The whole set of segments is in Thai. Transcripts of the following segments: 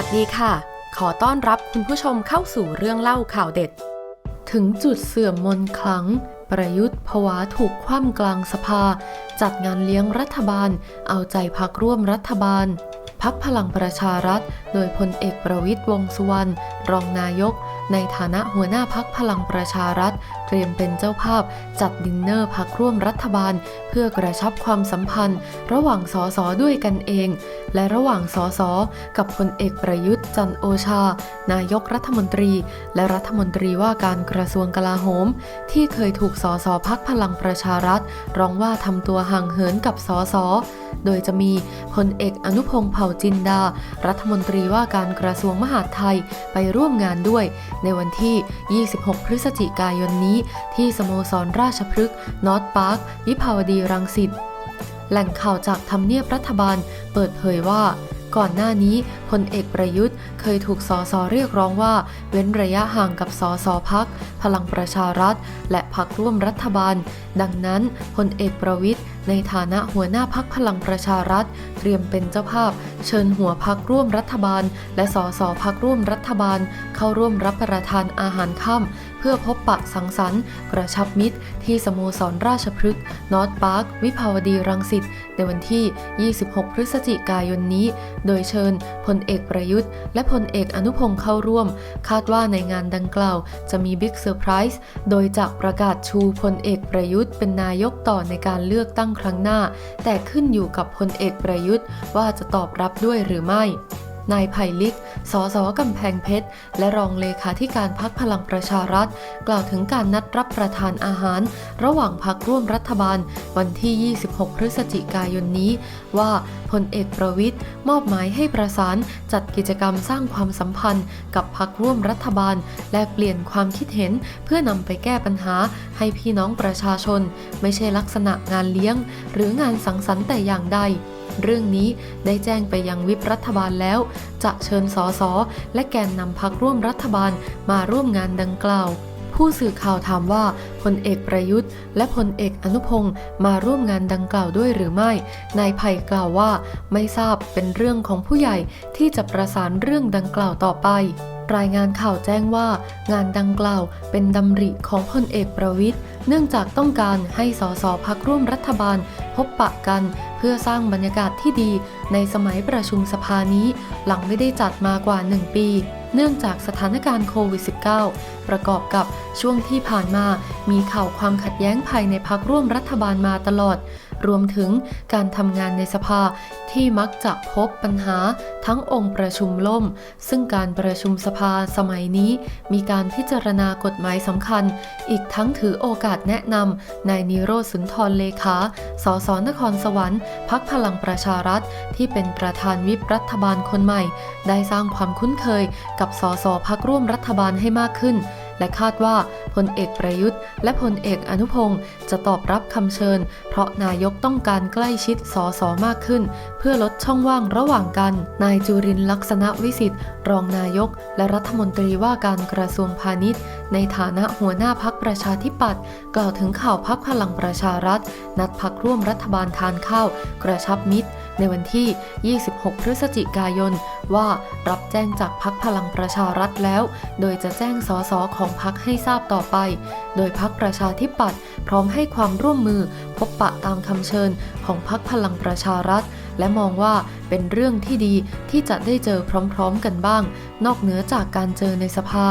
วัสดีค่ะ ขอต้อนรับคุณผู้ชมเข้าสู่เรื่องเล่าข่าวเด็ด ถึงจุดเสื่อมมนคลัง ประยุทธ์ผวาถูกคว่ำกลางสภา จัดงานเลี้ยงรัฐบาล เอาใจพักร่วมรัฐบาลพักพลังประชารัฐ โดยพลเอกประวิตยวงสุวรรณรองนายก ในฐานะหัวหน้าพักพลังประชารัฐ เตรียมเป็นเจ้าภาพจัดดินเนอร์พักร่วมรัฐบาล เพื่อกระชับความสัมพันธ์ ระหว่างสสด้วยกันเอง และระหว่างสสกับพลเอกประยุทธ์จันโอชา นายกรัฐมนตรี และรัฐมนตรีว่าการกระทรวงกลาโหม ที่เคยถูกสสพักพลังประชารัฐ ร้องว่าทำตัวห่างเหินกับสสโดยจะมีพลเอกอนุพงษ์เผ่าจินดา รัฐมนตรีว่าการกระทรวงมหาดไทยไปร่วมงานด้วยในวันที่ 26 พฤศจิกายนนี้ ที่สโมสรราชพฤกษ์นอตพาร์ควิภาวดีรังสิตแหล่งข่าวจากทำเนียบรัฐบาลเปิดเผยว่า ก่อนหน้านี้พลเอกประยุทธ์เคยถูกสสเรียกร้องว่า เว้นระยะห่างกับสสพัก พลังประชารัฐ และพักร่วมรัฐบาล ดังนั้นพลเอกประวิทย์ ในฐานะหัวหน้าพักพลังประชารัฐ เตรียมเป็นเจ้าภาพ เชิญหัวพักร่วมรัฐบาล และสสพักร่วมรัฐบาล เข้าร่วมรับประทานอาหารค่ำเพื่อพบปะสังสรรค์ กระชับมิตร ที่สโมสรราชพฤกษ์นอตพาร์ค วิภาวดีรังสิตในวันที่ 26 พฤศจิกายนนี้ โดยเชิญพลเอกประยุทธ์ และพลเอกอนุพงษ์เข้าร่วม คาดว่าในงานดังกล่าว จะมีบิ๊กเซอร์ไพรส์โดยจะประกาศชูพลเอกประยุทธ์ เป็นนายกต่อในการเลือกตั้งครั้งหน้า แต่ขึ้นอยู่กับพลเอกประยุทธ์ว่าจะตอบรับด้วยหรือไม่ นายไผ่ลิก สสกำแพงเพชร และรองเลขาธิการพักพลังประชารัฐ กล่าวถึงการนัดรับประทานอาหาร ระหว่างพักร่วมรัฐบาล วันที่ 26 พฤศจิกายนนี้ ว่าพลเอกประวิทย์มอบหมายให้ประสานจัดกิจกรรมสร้างความสัมพันธ์ กับพักร่วมรัฐบาล แลกเปลี่ยนความคิดเห็นเพื่อนำไปแก้ปัญหาให้พี่น้องประชาชน ไม่ใช่ลักษณะงานเลี้ยง หรืองานสังสรรค์แต่อย่างใด เรื่องนี้ได้แจ้งไปยังวิปรัฐบาลแล้ว จะเชิญสสและแกนนำพักร่วมรัฐบาลมาร่วมงานดังกล่าว ผู้สื่อข่าวถามว่าพลเอกประยุทธ์ และพลเอกอนุพงศ์มาร่วมงานดังกล่าวด้วยหรือไม่ นายไผ่กล่าวว่า ไม่ทราบเป็นเรื่องของผู้ใหญ่ที่จะประสานเรื่องดังกล่าวต่อไปรายงานข่าวแจ้งว่า งานดังกล่าวเป็นดำริของพลเอกประวิทย์เนื่องจากต้องการให้สสพักร่วมรัฐบาล พบปะกัน เพื่อสร้างบรรยากาศที่ดีในสมัยประชุมสภานี้ หลังไม่ได้จัดมากว่า 1 ปี เนื่องจากสถานการณ์โควิด -19 ประกอบกับช่วงที่ผ่านมามีข่าวความขัดแย้งภายในพักร่วมรัฐบาลมาตลอด รวมถึงการทำงานในสภาที่มักจะพบปัญหาทั้งองค์ประชุมล่ม ซึ่งการประชุมสภาสมัยนี้ มีการพิจารณากฎหมายสำคัญ อีกทั้งถือโอกาสแนะนำนายนิโรสุนทรเลขา สสนครสวรรค์พักพลังประชารัฐ ที่เป็นประธานวิปรัฐบาลคนใหม่ ได้สร้างความคุ้นเคยกับสสพักร่วมรัฐบาลให้มากขึ้น และคาดว่าพลเอกประยุทธ์ และพลเอกอนุพงศ์จะตอบรับคำเชิญ เพราะนายกต้องการใกล้ชิดสอสอมากขึ้น เพื่อลดช่องว่างระหว่างกัน นายจุรินลักษณะวิสิทธิ์ รองนายก และรัฐมนตรีว่าการกระทรวงพาณิชย์ ในฐานะหัวหน้าพักประชาธิปัตย์กล่าวถึงข่าวพักพลังประชารัฐ นัดพักร่วมรัฐบาลทานข้าว กระชับมิตร ในวันที่ 26 พฤศจิกายน ว่ารับแจ้งจากพักพลังประชารัฐแล้ว โดยจะแจ้งสสของพักให้ทราบต่อไป โดยพักประชาธิปัตย์พร้อมให้ความร่วมมือพบปะตามคำเชิญของพักพลังประชารัฐ และมองว่าเป็นเรื่องที่ดีที่จะได้เจอพร้อมๆกันบ้าง นอกเหนือจากการเจอในสภา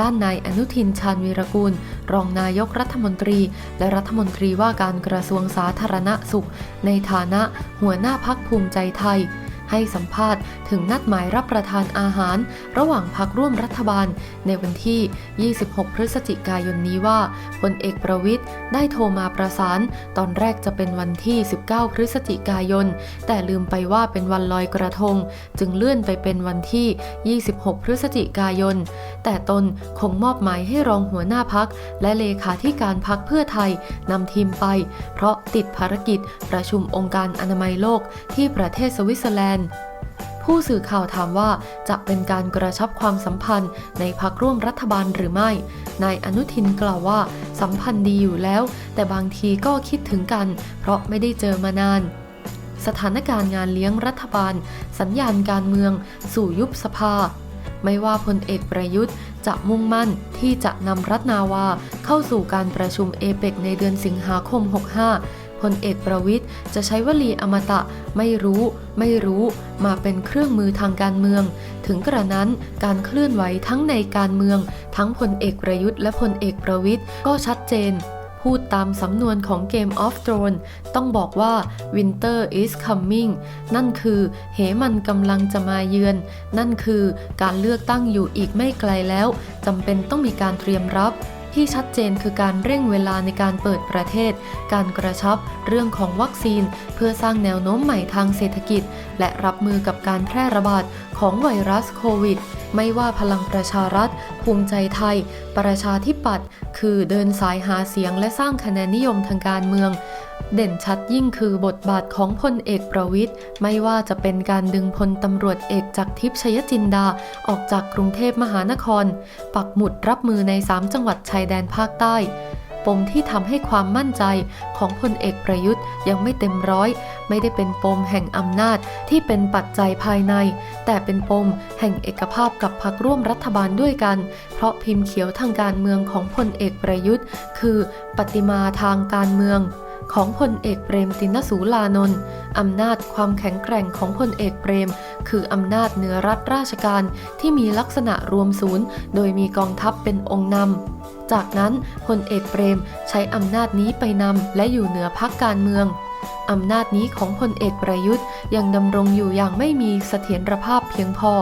ด้านนายอนุทินชาญวีรกูล รองนายกรัฐมนตรี และรัฐมนตรีว่าการกระทรวงสาธารณสุข ในฐานะหัวหน้าพักภูมิใจไทย ให้สัมภาษณ์ถึงนัดหมายรับประทานอาหาร ระหว่างพักร่วมรัฐบาล ในวันที่ 26 พฤศจิกายนนี้ว่าพลเอกประวิทย์ได้โทรมาประสาน ตอนแรกจะเป็นวันที่ 19 พฤศจิกายน แต่ลืมไปว่าเป็นวันลอยกระทง จึงเลื่อนไปเป็นวันที่ 26 พฤศจิกายน แต่ตนคงมอบหมายให้รองหัวหน้าพัก และเลขาธิการพักเพื่อไทยนำทีมไป เพราะติดภารกิจประชุมองค์การอนามัยโลกที่ประเทศสวิตเซอร์แลนด์ผู้สื่อข่าวถามว่าจะเป็นการกระชับความสัมพันธ์ในพักร่วมรัฐบาลหรือไม่ นายอนุทินกล่าวว่าสัมพันธ์ดีอยู่แล้ว แต่บางทีก็คิดถึงกัน เพราะไม่ได้เจอมานานสถานการณ์งานเลี้ยงรัฐบาล สัญญาณการเมือง สู่ยุบสภา ไม่ว่าพลเอกประยุทธ์จะมุ่งมั่นที่จะนำรัฐนาวาเข้าสู่การประชุมเอเปกในเดือนสิงหาคม 65 พลเอกประวิทย์จะใช้วลีอมตะไม่รู้ ไม่รู้ มาเป็นเครื่องมือทางการเมือง ถึงกระนั้นการเคลื่อนไหวทั้งในการเมือง ทั้งพลเอกประยุทธ์และพลเอกประวิทย์ก็ชัดเจน พูดตามสำนวนของ Game of Thrones ต้องบอกว่า Winter is coming นั่นคือ เหมันกำลังจะมาเยือน นั่นคือการเลือกตั้งอยู่อีกไม่ไกลแล้วจำเป็นต้องมีการเตรียมรับ ที่ชัดเจนคือการเร่งเวลาในการเปิดประเทศ การกระชับเรื่องของวัคซีน เพื่อสร้างแนวโน้มใหม่ทางเศรษฐกิจ และรับมือกับการแพร่ระบาดของไวรัสโควิด ไม่ว่าพลังประชารัฐ ภูมิใจไทย ประชาธิปัตย์คือเดินสายหาเสียงและสร้างคะแนนนิยมทางการเมือง เด่นชัดยิ่งคือบทบาทของพลเอกประวิทย์ไม่ว่าจะเป็นการดึงพลตำรวจเอกจากทิพย์ชยจินดาออกจากกรุงเทพมหานคร ปักหมุดรับมือใน 3 จังหวัดชายแดนภาคใต้ ปมที่ทำให้ความมั่นใจของพลเอกประยุทธ์ยังไม่เต็มร้อย ไม่ได้เป็นปมแห่งอำนาจที่เป็นปัจจัยภายใน แต่เป็นปมแห่งเอกภาพกับพรรคร่วมรัฐบาลด้วยกัน เพราะพิมพ์เขียวทางการเมืองของพลเอกประยุทธ์ คือปฏิมาทางการเมือง ของพลเอกเปรมตินสูลานนท์อำนาจความแข็งแกร่งของพลเอกเปรม คืออำนาจเหนือรัฐราชการที่มีลักษณะรวมศูนย์ โดยมีกองทัพเป็นองค์นำ จากนั้นพลเอกเปรมใช้อำนาจนี้ไปนำและอยู่เหนือพักการเมือง อำนาจนี้ของพลเอกประยุทธ์ยังดำรงอยู่อย่างไม่มีเสถียรภาพเพียงพอ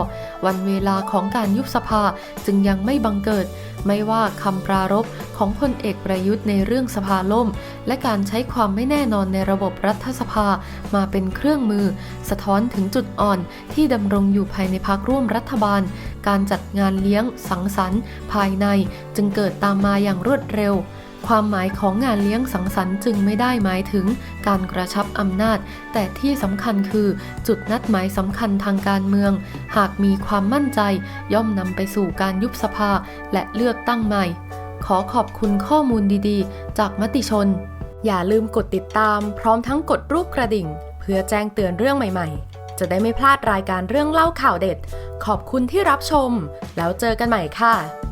วันเวลาของการยุบสภาจึงยังไม่บังเกิด ไม่ว่าคำปรารภของพลเอกประยุทธ์ในเรื่องสภาล่ม และการใช้ความไม่แน่นอนในระบบรัฐสภามาเป็นเครื่องมือ สะท้อนถึงจุดอ่อนที่ดำรงอยู่ภายในพักร่วมรัฐบาล การจัดงานเลี้ยงสังสรรค์ ภายในจึงเกิดตามมาอย่างรวดเร็ว ความหมายของงานเลี้ยงสังสรรค์จึงไม่ได้หมายถึงการกระชับอำนาจ แต่ที่สำคัญคือจุดนัดหมายสำคัญทางการเมือง หากมีความมั่นใจย่อมนำไปสู่การยุบสภาและเลือกตั้งใหม่ ขอขอบคุณข้อมูลดีๆ จากมติชน อย่าลืมกดติดตาม พร้อมทั้งกดรูปกระดิ่ง เพื่อแจ้งเตือนเรื่องใหม่ๆจะได้ไม่พลาดรายการเรื่องเล่าข่าวเด็ด ขอบคุณที่รับชม แล้วเจอกันใหม่ค่ะ